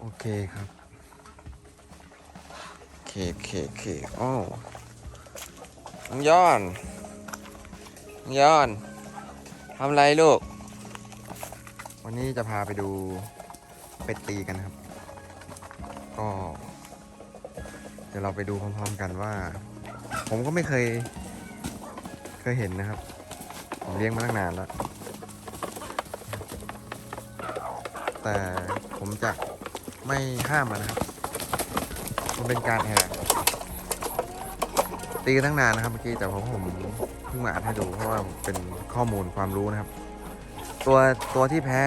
โอเคครับ โอเคโอเคโอเคโอ้น้องย้อนน้องย้อนทำไรลูก วันนี้จะพาไปดูเป็ดตีกันครับ ก็ เดี๋ยวเราไปดูพร้อมๆกันว่า ผมก็ไม่เคย เคยเห็นนะครับ ผมเลี้ยงมาตั้งนานแล้ว แต่ผมจะ ไม่ห้ามนะครับ มันเป็นการแหกตีกันตั้งนานนะครับเมื่อกี้แต่ผมผมเพิ่งมาอัดให้ดูเพราะว่าเป็นข้อมูลความรู้นะครับ ตัวตัวที่แพ้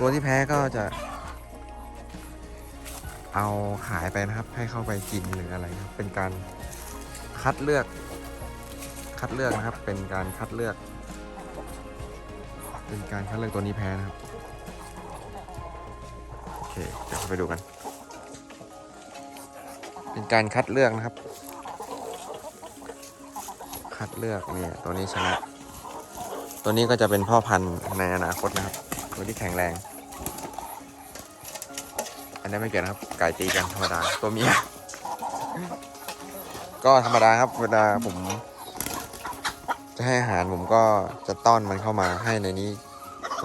ตัวที่แพ้ก็จะ เอาขายไปนะครับ ให้เข้าไปกินหรืออะไรนะครับเป็นการคัดเลือก คัดเลือกนะครับ เป็นการคัดเลือก เป็นการคัดเลือกตัวนี้แพ้นะครับ เดี๋ยวไปดูกัน เป็นการคัดเลือกนะครับ คัดเลือกเนี่ยตัวนี้ชนะ ตัวนี้ก็จะเป็นพ่อพันธุ์ในอนาคตนะครับ ตัวที่แข็งแรง อันนี้ไม่เกี่ยวนะครับ ไก่ตีกันธรรมดา ตัวเมีย ก็ธรรมดาครับ เวลาผม จะให้อาหารผมก็จะต้อนมันเข้ามาให้ในนี้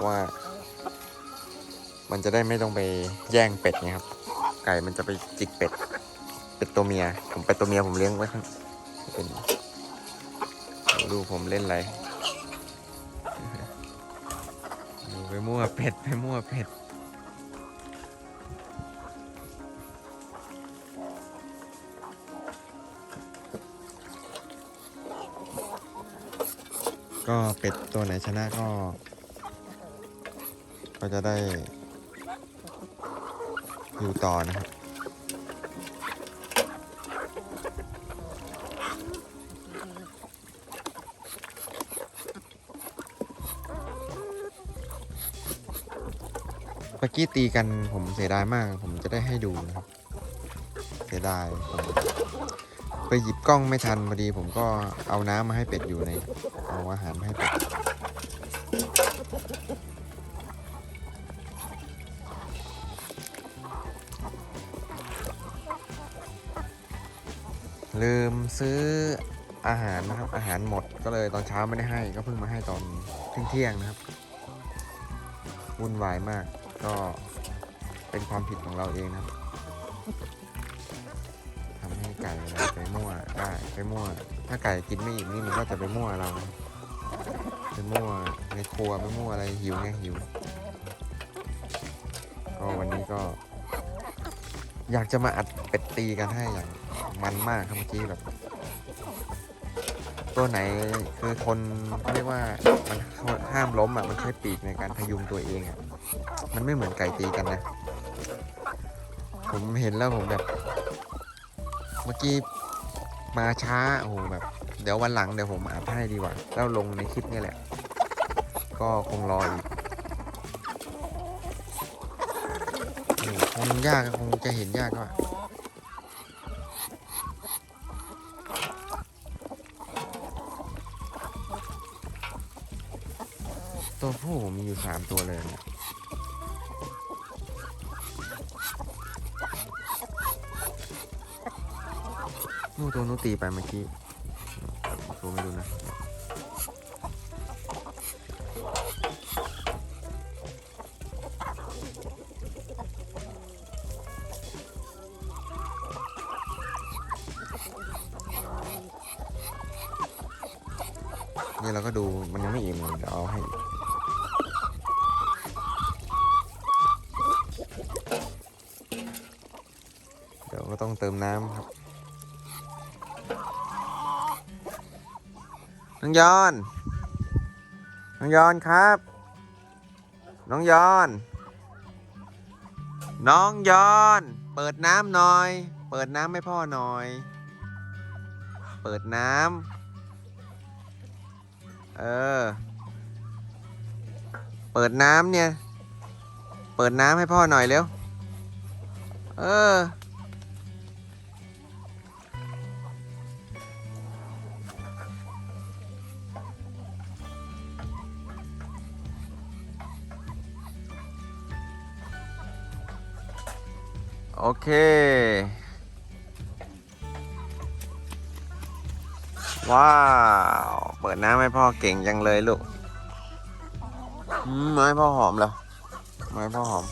ว่า มันจะได้ไม่ต้องไปแย่งเป็ดไงครับ ไก่มันจะไปจิกเป็ด เป็ดตัวเมีย ผมเป็ดตัวเมียผมเลี้ยงไว้ข้างเป็นดูผมเล่นอะไรดูไปมั่วเป็ดไปมั่วเป็ดก็เป็ดตัวไหนชนะก็ ก็จะไดู้ต่อนะครับ เมื่อกี้ตีกันผมเสียดายมาก ผมจะได้ให้ดูนะครับ เสียดายผมไปหยิบกล้องไม่ทันพอดี ผมก็เอาน้ำมาให้เป็ดอยู่ใน เอาอาหารมาให้เป็ด ซื้ออาหารนะครับ อาหารหมดก็เลยตอนเช้าไม่ได้ให้ ก็เพิ่งมาให้ตอนเที่ยงๆนะครับวุ่นวายมาก ก็เป็นความผิดของเราเองนะครับทำให้ไก่เราไปมั่วได้ไปมั่ว ถ้าไก่กินไม่อิ่มนี่มันก็จะไปมั่วเราไปมั่วในครัวไปมั่วอะไรหิวไงหิวก็วันนี้ก็ อยากจะมาอัดเป็ดตีกันให้อย่างมันมากครับเมื่อกี้แบบ ตัวไหนคือคนเขาเรียกว่ามันห้ามล้มอะมันใช้ปีกในการพยุงตัวเองอะมันไม่เหมือนไก่ตีกันนะ ผมเห็นแล้วผมแบบ เมื่อกี้มาช้าโอ้โหแบบ เดี๋ยววันหลังเดี๋ยวผมอัดให้ดีกว่าแล้วลงในคลิปนี่แหละ ก็คงรออีกคงยากคงจะเห็นยากว่ ตัวผู้มีอยู่สามตัวเลยเนี่ยนู่นตัวนู้นตีไปเมื่อกี้ตัวไม่ดูนะนี่เราก็ดูมันยังไม่อิ่มเลยเดี๋ยวเอาให้อีก เดี๋ยว ก็ต้องเติมน้ำครับน้องยอนน้องยอนครับ น้องยอน น้องยอน เปิดน้ำหน่อย เปิดน้ำให้พ่อหน่อย เปิดน้ำเออ เปิดน้ำเนี่ย เปิดน้ำให้พ่อหน่อยเร็ว เออ โอเค ว้าว เปิดน้ำให้พ่อเก่งจังเลยลูกอืมไมาให้พ่อหอมเหรอไมาให้พ่อหอม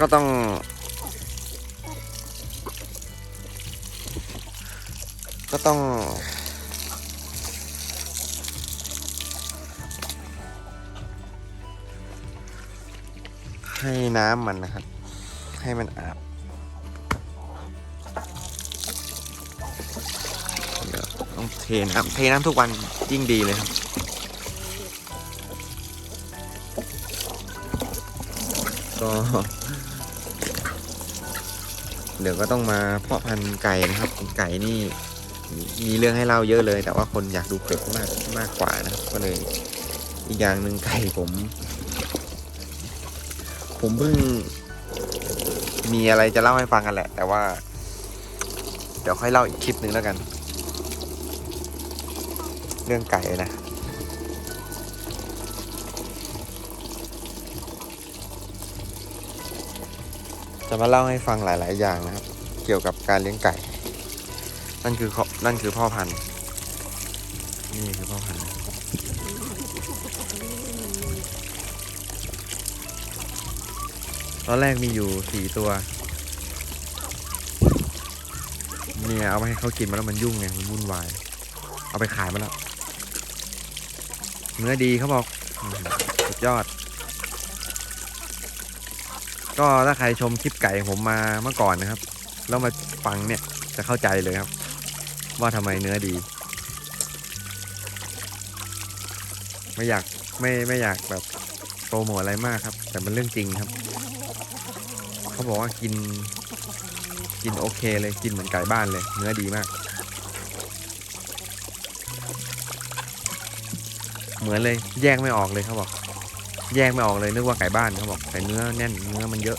ก็ต้อง ก็ต้อง ให้น้ำมันนะครับ ให้มันอาบต้องเทน้ำเทน้ำทุกวันยิ่งดีเลยครับก็เดี๋ยวก็ต้องมาเพาะพันธุ์ไก่นะครับไก่นี่ มีเรื่องให้เล่าเยอะเลย แต่ว่าคนอยากดูเป็ดมากมากกว่านะครับก็เลย อีกอย่างหนึ่งไก่ผม ผมเพิ่ง มีอะไรจะเล่าให้ฟังกันแหละ แต่ว่า เดี๋ยวค่อยเล่าอีกคลิปหนึ่งแล้วกัน เรื่องไก่นะจะมาเล่าให้ฟังหลาย ๆ อย่างนะครับ เกี่ยวกับการเลี้ยงไก่ นั่นคือนั่นคือพ่อพันธุ์นี่คือพ่อพันธุ์ตอนแรกมีอยู่สี่ตัวเนี่ยเอาไปให้เขากินมาแล้วมันยุ่งไงมันวุ่นวาย เอาไปขายมาแล้ว เนื้อดีเขาบอกสุดยอด ก็ถ้าใครชมคลิปไก่ผมมาเมื่อก่อนนะครับ แล้วมาฟังเนี่ยจะเข้าใจเลยครับ ว่าทำไมเนื้อดี ไม่อยากไม่ไม่อยากแบบโปรโมทอะไรมากครับ แต่มันเรื่องจริงครับ เขาบอกว่ากิน กินโอเคเลยกินเหมือนไก่บ้านเลย เนื้อดีมาก เหมือนเลยแยกไม่ออกเลยเขาบอก แยกไม่ออกเลยนึกว่าไก่บ้านเขาบอกแต่เนื้อแน่นเนื้อมันเยอะ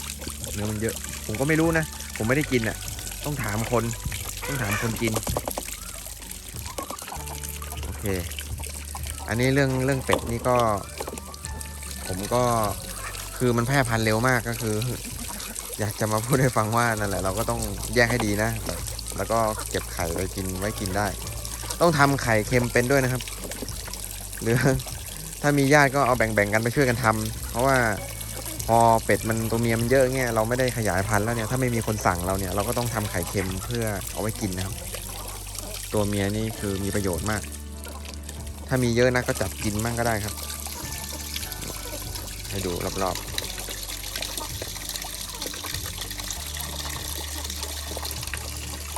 เนื้อมันเยอะ ผมก็ไม่รู้นะ ผมไม่ได้กินอะ ต้องถามคน ต้องถามคนกิน เค อันนี้เรื่องเรื่องเป็ดนี่ก็ ผมก็คือมันแพร่พันธุ์เร็วมากก็คือ อยากจะมาพูดให้ฟังว่านั่นแหละเราก็ต้องแยกให้ดีนะ แล้วก็เก็บไข่ไว้กินไว้กินได้ ต้องทำไข่เค็มเป็นด้วยนะครับ หรือถ้ามีญาติก็เอาแบ่งๆกันไปช่วยกันทำเพราะว่าพอเป็ดมันตัวเมียมันเยอะเงี้ยเราไม่ได้ขยายพันธุ์แล้วเนี่ยถ้าไม่มีคนสั่งเราเนี่ยเราก็ต้องทำไข่เค็มเพื่อเอาไว้กินนะครับ ตัวเมียนี่คือมีประโยชน์มาก ถ้ามีเยอะนะก็จับกินมั่งก็ได้ครับ ให้ดูรอบๆ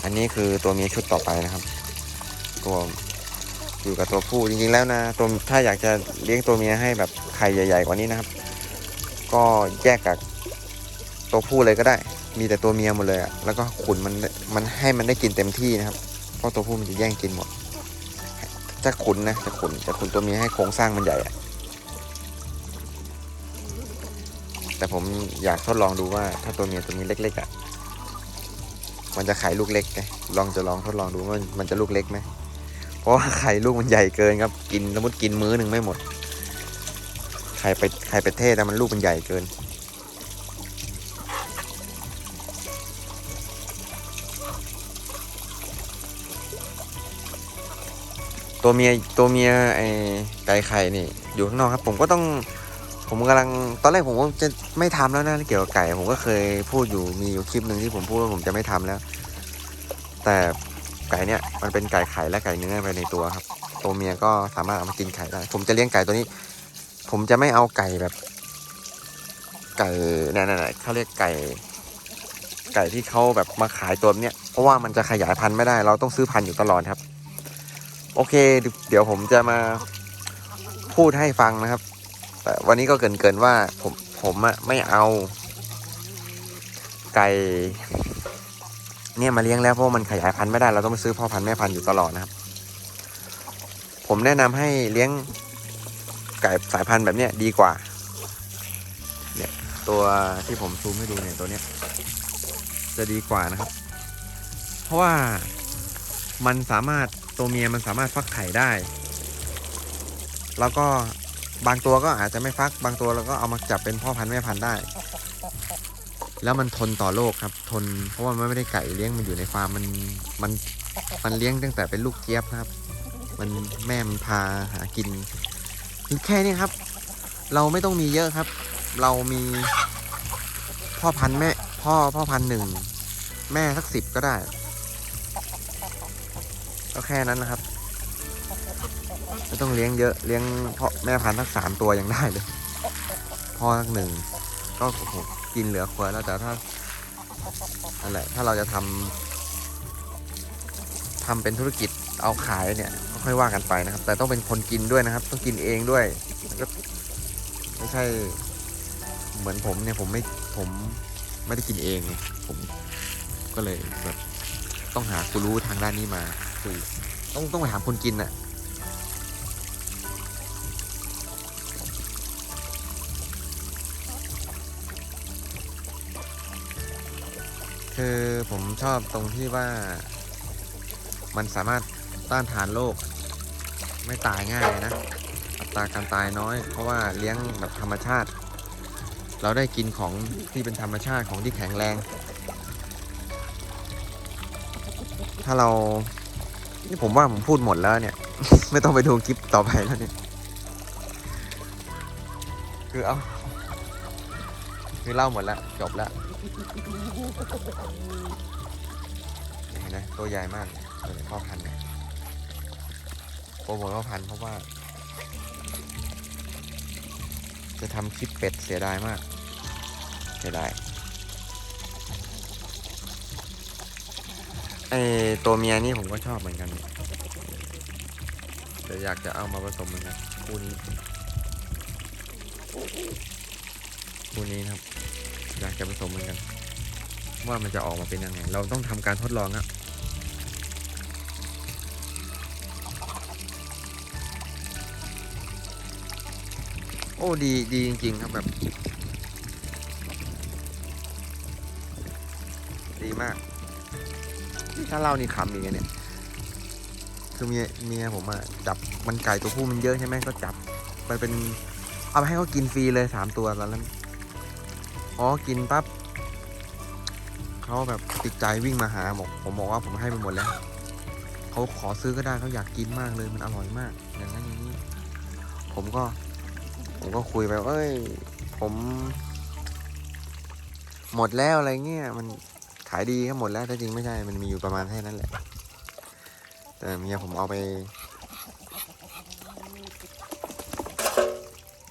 อันนี้คือตัวเมียชุดต่อไปนะครับ ตัวอยู่กับตัวผู้จริงๆแล้วนะตัวถ้าอยากจะเลี้ยงตัวเมียให้แบบไข่ใหญ่ ๆ กว่านี้นะครับ ก็แยกกับตัวผู้เลยก็ได้ มีแต่ตัวเมียหมดเลยอะแล้วก็ขุนมันมันให้มันได้กินเต็มที่นะครับเพราะตัวผู้มันจะแย่งกินหมด จะขุนนะจะขุนจะขุนตัวเมียให้โครงสร้างมันใหญ่อะแต่ผมอยากทดลองดูว่าถ้าตัวเมียตัวนี้เล็กๆอะมันจะไข่ลูกเล็กไงลองจะลองทดลองดูว่ามันจะลูกเล็กไหมเพราะว่าไข่ลูกมันใหญ่เกินครับ กินสมมติกินมื้อหนึ่งไม่หมด ไข่เป็ดไข่เป็ดเทศนะมันลูกมันใหญ่เกิน ตัวเมียตัวเมียไอ้ไก่ไข่นี่อยู่ข้างนอกครับ ผมก็ต้องผมกำลังตอนแรกผมก็จะไม่ทำแล้วนะเกี่ยวกับไก่ ผมก็เคยพูดอยู่มีอยู่คลิปหนึ่งที่ผมพูดว่าผมจะไม่ทำแล้ว แต่ไก่เนี่ยมันเป็นไก่ไข่และไก่เนื้อไปในตัวครับ ตัวเมียก็สามารถเอามากินไข่ได้ผมจะเลี้ยงไก่ตัวนี้ ผมจะไม่เอาไก่แบบ ไก่นั่นๆเขาเรียกไก่ ไก่ที่เขาแบบมาขายตัวเนี้ยเพราะว่ามันจะขยายพันธุ์ไม่ได้ เราต้องซื้อพันธุ์อยู่ตลอดครับ โอเค เดี๋ยวผมจะมาพูดให้ฟังนะครับ แต่วันนี้ก็เกรินว่าผมผมอะไม่เอา ไก่ เนี่ยมาเลี้ยงแล้วเพราะมันขยายพันธุ์ไม่ได้เราต้องไปซื้อพ่อพันธุ์แม่พันธุ์อยู่ตลอดนะครับ ผมแนะนำให้เลี้ยงไก่สายพันธุ์แบบเนี้ยดีกว่า เนี่ยตัวที่ผมซูมให้ดูเนี่ยตัวเนี้ยจะดีกว่านะครับ เพราะว่ามันสามารถ ตัวเมียมันสามารถฟักไข่ได้ แล้วก็บางตัวก็อาจจะไม่ฟัก บางตัวเราก็เอามาจับเป็นพ่อพันธุ์แม่พันธุ์ได้ แล้วมันทนต่อโรคครับ ทน เพราะว่ามันไม่ได้ไก่เลี้ยงมันอยู่ในฟาร์มมันมันมันเลี้ยงตั้งแต่เป็นลูกเจี๊ยบครับ มันแม่มันพาหากินแค่นี้ครับ เราไม่ต้องมีเยอะครับ เรามีพ่อพันธุ์แม่ พ่อพ่อพันธุ์หนึ่งแม่สักสิบก็ได้ ก็แค่นั้นนะครับไม่ต้องเลี้ยงเยอะเลี้ยงพ่อแม่พันธุ์สักสามตัวยังได้เลยพ่อสักหนึ่งก็โอ้โหกินเหลือเฟือแล้วแต่ถ้านั่นแหละถ้าเราจะทำทำเป็นธุรกิจเอาขายเนี่ยก็ค่อยว่ากันไปนะครับ แต่ต้องเป็นคนกินด้วยนะครับ ต้องกินเองด้วยแล้วก็ไม่ใช่เหมือนผมเนี่ยผมไม่ผมไม่ได้กินเองไงผมก็เลยแบบต้องหาผู้รู้ทางด้านนี้มา คุย ต้องต้องไปถามคนกินน่ะคือผมชอบตรงที่ว่ามันสามารถต้านทานโรคไม่ตายง่ายนะ อัตราการตายน้อย เพราะว่าเลี้ยงแบบธรรมชาติ เราได้กินของที่เป็นธรรมชาติของที่แข็งแรง ถ้าเรา นี่ผมว่าผมพูดหมดแล้วเนี่ย ไม่ต้องไปดูคลิปต่อไปแล้วเนี่ย คือเอา คือเล่าหมดแล้วจบแล้วเห็นไหมตัวใหญ่มากตัวพ่อพันธุ์เนี่ยโปรโมทพ่อพันธุ์เพราะว่า จะทำคลิปเป็ดเสียดายมาก เสียดาย ไอตัวเมียนี่ผมก็ชอบเหมือนกันเดี๋ยวอยากจะเอามาผสมเหมือนกันคู่นี้ คู่นี้นะครับ อยากจะผสมเหมือนกัน ว่ามันจะออกมาเป็นยังไง เราต้องทำการทดลองอะโอ้ดีดีจริง ๆ ครับแบบ ถ้าเล่านี่ขำอีกอะเนี่ยคือเมียเมียผมอะจับมันไก่ตัวผู้มันเยอะใช่ไหมก็จับไปเป็นเอาไปให้เขากินฟรีเลยสามตัวตอนนั้นอ๋อกินปั๊บเขาแบบติดใจวิ่งมาหาบอกผมบอกว่าผมให้ไปหมดแล้วเขาขอซื้อก็ได้เขาอยากกินมากเลยมันอร่อยมาก อย่างนั้นอย่างนี้ ผมก็ ผมก็คุยไปว่าเอ้ย ผม หมดแล้วอะไรเงี้ยมัน ขายดีครับหมดแล้วแต่จริงไม่ใช่ มันมีอยู่ประมาณแค่นั้นแหละ แต่เมียผมเอาไป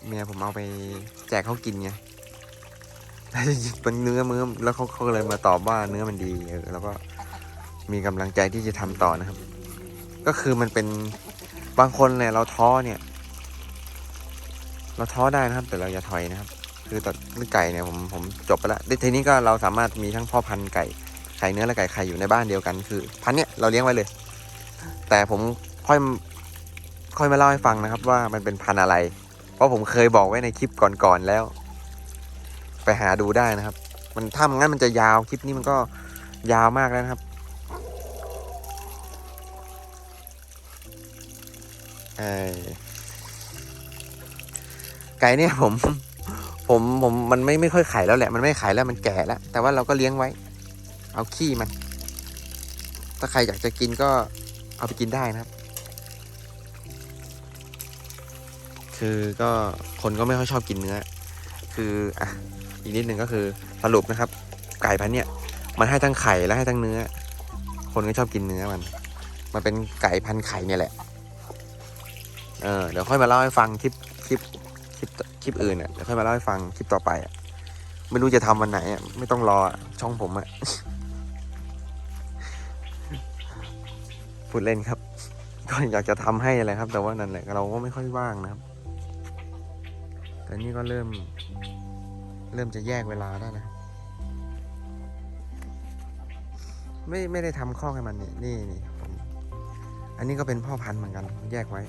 เมียผมเอาไปแจกเขากินไงเป็นเนื้อมือแล้วเขาเขาเลยมาตอบว่าเนื้อมันดีเออแล้วก็มีกำลังใจที่จะทำต่อนะครับ ก็คือมันเป็นบางคนเนี่ยเราท้อเนี่ย เราท้อได้นะครับ แต่เราอย่าถอยนะครับ คือตัดเรื่องไก่เนี่ยผมผมจบไปแล้วทีนี้ก็เราสามารถมีทั้งพ่อพันธุ์ไก่ไข่เนื้อและไก่ไข่อยู่ในบ้านเดียวกัน คือ พันธุ์เนี่ยเราเลี้ยงไว้เลย แต่ผมค่อยค่อยมาเล่าให้ฟังนะครับ ว่ามันเป็นพันธุ์อะไร เพราะผมเคยบอกไว้ในคลิปก่อนๆแล้ว ไปหาดูได้นะครับ มันถ้ามันงั้นมันจะยาวคลิปนี้มันก็ยาวมากแล้วนะครับไก่เนี่ยผม ผมผมมันไม่ไม่ค่อยไข่แล้วแหละมันไม่ไข่แล้วมันแก่แล้ว แต่ว่าเราก็เลี้ยงไว้ เอาขี้มัน ถ้าใครอยากจะกินก็เอาไปกินได้นะครับ คือก็คนก็ไม่ค่อยชอบกินเนื้อ คืออะอีกนิดหนึ่งก็คือสรุปนะครับ ไก่พันเนี่ยมันให้ทั้งไข่และให้ทั้งเนื้อ คนก็ชอบกินเนื้อมัน มันเป็นไก่พันไข่เนี่ยแหละ เออเดี๋ยวค่อยมาเล่าให้ฟังคลิปคลิปคลิป ลิปอื่นอะเดี๋ยวค่อยมาเล่าให้ฟังคลิปต่อไปอะไม่รู้จะทำวันไหนอะไม่ต้องรอช่องผมอะพูดเล่นครับ ก็อยากจะทำให้อะไรครับ แต่ว่านั่นแหละเราก็ไม่ค่อยว่างนะครับแต่นี่ก็เริ่ม เริ่มจะแยกเวลาได้นะ ไม่ไม่ได้ทำข้อกให้มันนี่นี่นี่ผมอันนี้ก็เป็นพ่อพันธุ์เหมือนกัน แยกไว้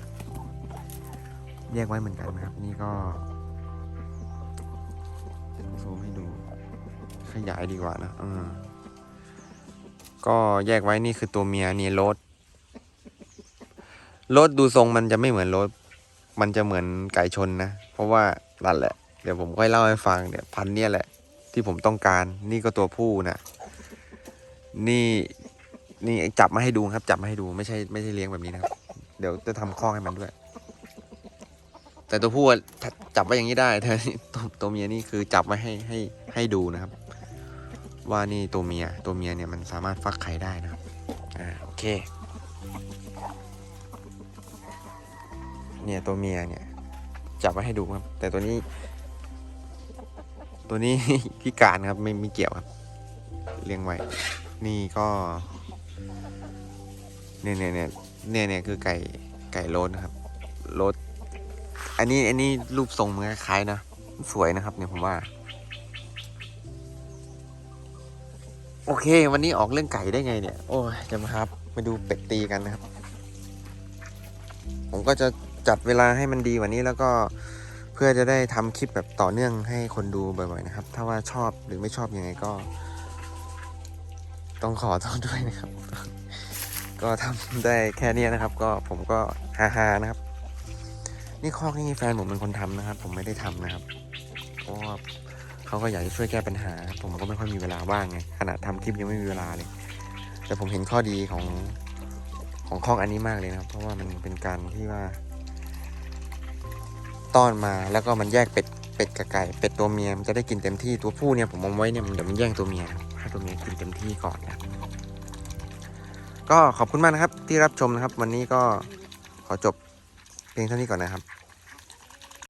แยกไว้เหมือนกันนะครับ นี่ก็ ซูมให้ดู ขยายดีกว่านะเออก็แยกไว้นี่คือตัวเมียนี่รสโรสดูทรงมันจะไม่เหมือนรสมันจะเหมือนไก่ชนนะ เพราะว่านั่นแหละ เดี๋ยวผมค่อยเล่าให้ฟังเนี่ยพันเนี่ยแหละ ที่ผมต้องการ นี่ก็ตัวผู้นะนี่นี่จับมาให้ดูครับ จับมาให้ดูไม่ใช่ไม่ใช่เลี้ยงแบบนี้นะครับ เดี๋ยวจะทำข้อกให้มันด้วย แต่ตัวผู้จับไว้อย่างนี้ได้แต่ตัวตัวเมียนี่คือจับไว้ให้ให้ให้ดูนะครับ ว่านี่ตัวเมียตัวเมียเนี่ยมันสามารถฟักไข่ได้นะครับอ่าโอเค เนี่ยตัวเมียเนี่ยจับไว้ให้ดูครับ แต่ตัวนี้ ตัวนี้พิการครับไม่ไม่เกี่ยวครับ เลี้ยงไว้ นี่ก็ เนี่ยเนี่ยเนี่ยเนี่ยเนี่ยคือไก่ไก่โรสนะครับโรส อันนี้อันนี้รูปทรงมันคล้ายๆนะ สวยนะครับเนี่ยผมว่า โอเค วันนี้ออกเรื่องไก่ได้ไงเนี่ย โอ้ยจะมาครับ มาดูเป็ดตีกันนะครับ ผมก็จะจัดเวลาให้มันดีกว่านี้แล้วก็เพื่อจะได้ทำคลิปแบบต่อเนื่องให้คนดูบ่อยๆนะครับ ถ้าว่าชอบหรือไม่ชอบยังไงก็ ต้องขอโทษด้วยนะครับ ก็ทำได้แค่นี้นะครับ ก็ผมก็ฮาๆนะครับ นี่คอกนี่แฟนผมเป็นคนทำนะครับ ผมไม่ได้ทำนะครับเพราะว่าเขาก็อยากจะช่วยแก้ปัญหา ผมก็ไม่ค่อยมีเวลาว่างไงขนาดทำคลิปยังไม่มีเวลาเลย แต่ผมเห็นข้อดีของของคอกอันนี้มากเลยนะครับ เพราะว่ามันเป็นการที่ว่า ต้อนมาแล้วก็มันแยกเป็ดเป็ดกับไก่เป็ดตัวเมียมันจะได้กินเต็มที่ตัวผู้เนี่ยผมมองไว้เนี่ยมันเดี๋ยวมันแย่งตัวเมียให้ตัวเมียกินเต็มที่ก่อนนะก็ขอบคุณมากนะครับที่รับชมนะครับ วันนี้ก็ขอจบ พียงเท่านี้ก่อนนะครับ